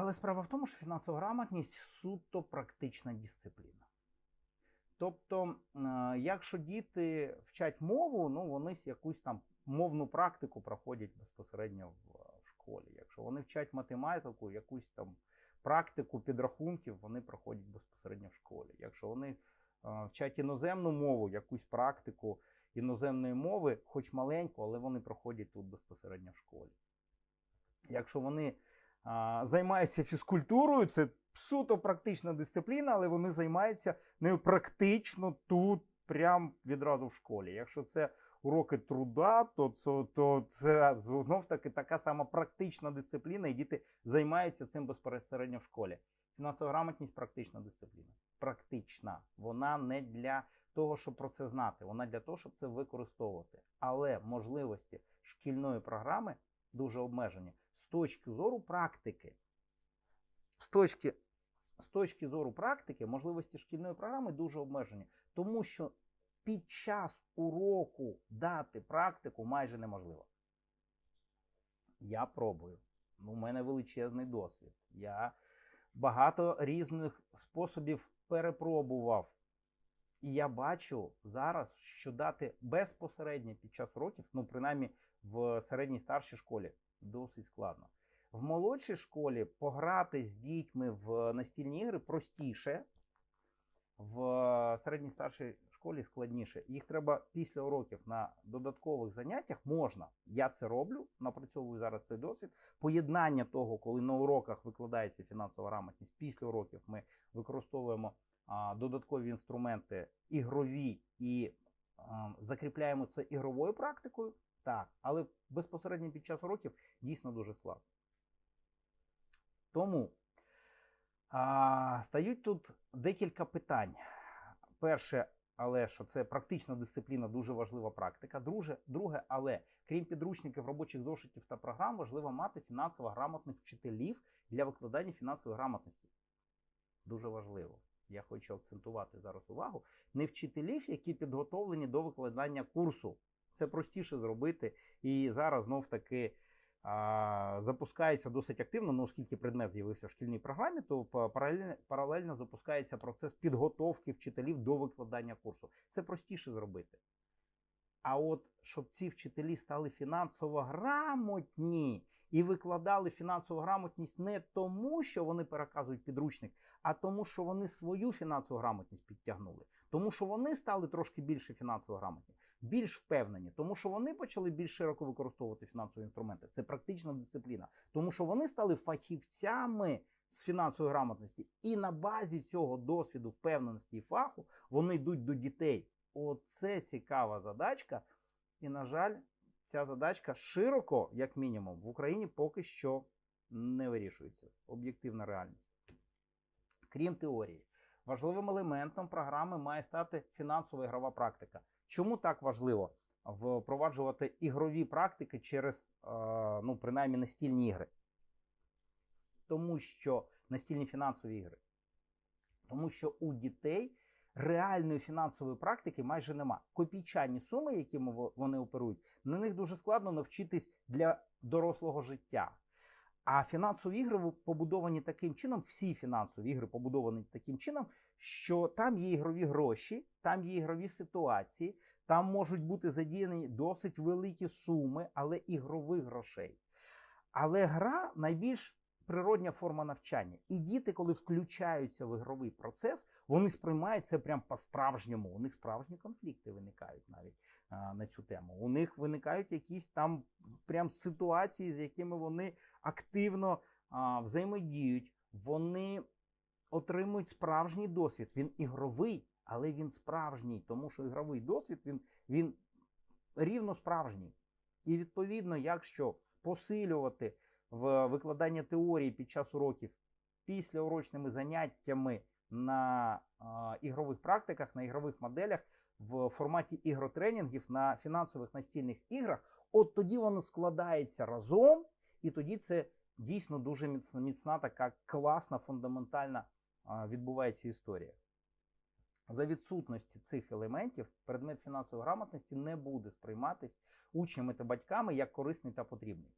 Але справа в тому, що фінансова грамотність суто практична дисципліна. Тобто, е, якщо діти вчать мову, ну вони якусь там мовну практику проходять безпосередньо в, в школі. Якщо вони вчать математику, якусь там практику підрахунків, вони проходять безпосередньо в школі. Якщо вони е, вчать іноземну мову, якусь практику іноземної мови, хоч маленьку, але вони проходять тут безпосередньо в школі. Якщо вони займаються фізкультурою, це суто практична дисципліна, але вони займаються нею практично тут, прямо відразу в школі. Якщо це уроки труда, то це, то це знов таки така сама практична дисципліна, і діти займаються цим безпосередньо в школі. Фінансова грамотність практична дисципліна. Практична. Вона не для того, щоб про це знати, вона для того, щоб це використовувати. Але можливості шкільної програми дуже обмежені з точки зору практики. З точки, з точки зору практики, можливості шкільної програми дуже обмежені, тому що під час уроку дати практику майже неможливо. Я пробую. У мене величезний досвід. Я багато різних способів перепробував. І я бачу зараз, що дати безпосередньо під час уроків, ну принаймні в середній старшій школі, досить складно. В молодшій школі пограти з дітьми в настільні ігри простіше, в середній старшій школі складніше. Їх треба після уроків на додаткових заняттях можна. Я це роблю, напрацьовую зараз цей досвід. Поєднання того, коли на уроках викладається фінансова грамотність, після уроків ми використовуємо додаткові інструменти ігрові і закріпляємо це ігровою практикою. Так, але безпосередньо під час уроків дійсно дуже складно. Тому а, стають тут декілька питань. Перше, але що це практична дисципліна, дуже важлива практика. Друге, друге, але крім підручників, робочих зошитів та програм, важливо мати фінансово грамотних вчителів для викладання фінансової грамотності. Дуже важливо. Я хочу акцентувати зараз увагу. Не вчителів, які підготовлені до викладання курсу. Це простіше зробити. І зараз знов таки а, запускається досить активно, ну, оскільки предмет з'явився в шкільній програмі, то паралельно, паралельно запускається процес підготовки вчителів до викладання курсу. Це простіше зробити. А от щоб ці вчителі стали фінансово грамотні і викладали фінансову грамотність не тому, що вони переказують підручник, а тому, що вони свою фінансову грамотність підтягнули, тому що вони стали трошки більше фінансово грамотні, більш впевнені, тому що вони почали більш широко використовувати фінансові інструменти. Це практична дисципліна, тому що вони стали фахівцями з фінансової грамотності, і на базі цього досвіду, впевненості і фаху вони йдуть до дітей. Оце цікава задачка. І, на жаль, ця задачка широко, як мінімум, в Україні поки що не вирішується. Об'єктивна реальність. Крім теорії, важливим елементом програми має стати фінансова ігрова практика. Чому так важливо впроваджувати ігрові практики через, е, ну, принаймні, настільні ігри? Тому що настільні фінансові ігри. Тому що у дітей реальної фінансової практики майже нема. Копійчані суми, якими вони оперують, на них дуже складно навчитись для дорослого життя. А фінансові ігри побудовані таким чином, всі фінансові ігри побудовані таким чином, що там є ігрові гроші, там є ігрові ситуації, там можуть бути задіяні досить великі суми, але ігрових грошей. Але гра найбільш природня форма навчання. І діти, коли включаються в ігровий процес, вони сприймають це прям по-справжньому. У них справжні конфлікти виникають навіть а, на цю тему. У них виникають якісь там прям ситуації, з якими вони активно а, взаємодіють. Вони отримують справжній досвід. Він ігровий, але він справжній, тому що ігровий досвід він, він рівно справжній. І відповідно, якщо посилювати в викладання теорії під час уроків після урочними заняттями на е, ігрових практиках, на ігрових моделях в форматі ігротренінгів на фінансових настільних іграх, от тоді воно складається разом, і тоді це дійсно дуже міцна, міцна така класна, фундаментальна е, відбувається історія. За відсутності цих елементів предмет фінансової грамотності не буде сприйматись учнями та батьками як корисний та потрібний.